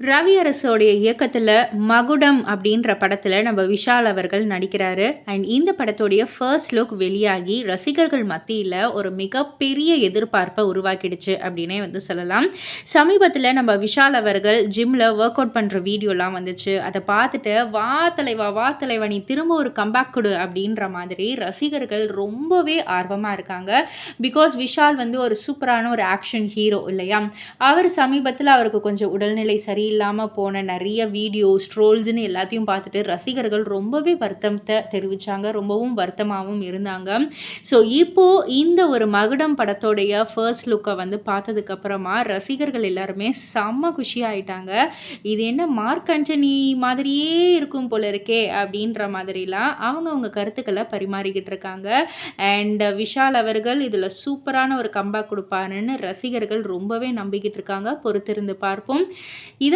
ரவி அரசோடைய இயக்கத்தில் மகுடம் அப்படின்ற படத்தில் நம்ம விஷால் அவர்கள் நடிக்கிறாரு. அண்ட் இந்த படத்தோடைய ஃபர்ஸ்ட் லுக் வெளியாகி ரசிகர்கள் மத்தியில் ஒரு மிகப்பெரிய எதிர்பார்ப்பை உருவாக்கிடுச்சு அப்படின்னே வந்து சொல்லலாம். சமீபத்தில் நம்ம விஷால் அவர்கள் ஜிம்மில் ஒர்க் அவுட் பண்ணுற வீடியோலாம் வந்துச்சு. அதை பார்த்துட்டு வா தலைவா வா தலைவா நீ திரும்ப ஒரு கம்பேக் கொடு அப்படின்ற மாதிரி ரசிகர்கள் ரொம்பவே ஆர்வமாக இருக்காங்க. பிகாஸ் விஷால் வந்து ஒரு சூப்பரான ஒரு ஆக்ஷன் ஹீரோ இல்லையா? அவர் சமீபத்தில் அவருக்கு கொஞ்சம் உடல்நிலை சரி இல்லாமல் போன நிறைய வீடியோஸ் ட்ரோல்ஸ்னு எல்லாத்தையும் பார்த்துட்டு ரசிகர்கள் ரொம்பவே வருத்தத்தை தெரிவித்தாங்க ரொம்பவும் வருத்தமாகவும் இருந்தாங்க. ஸோ இப்போது இந்த ஒரு மகுடம் படத்தோடைய ஃபர்ஸ்ட் லுக்கை வந்து பார்த்ததுக்கப்புறமா ரசிகர்கள் எல்லாருமே செம்ம குஷி ஆயிட்டாங்க. இது என்ன மார்க் அண்டனி மாதிரியே இருக்கும் போல இருக்கே அப்படின்ற மாதிரிலாம் அவங்க அவங்க கருத்துக்களை பரிமாறிக்கிட்டு இருக்காங்க. அண்ட் விஷால் அவர்கள் இதில் சூப்பரான ஒரு கம்பா கொடுப்பாருன்னு ரசிகர்கள் ரொம்பவே நம்பிக்கிட்டு இருக்காங்க. பொறுத்திருந்து பார்ப்போம். இது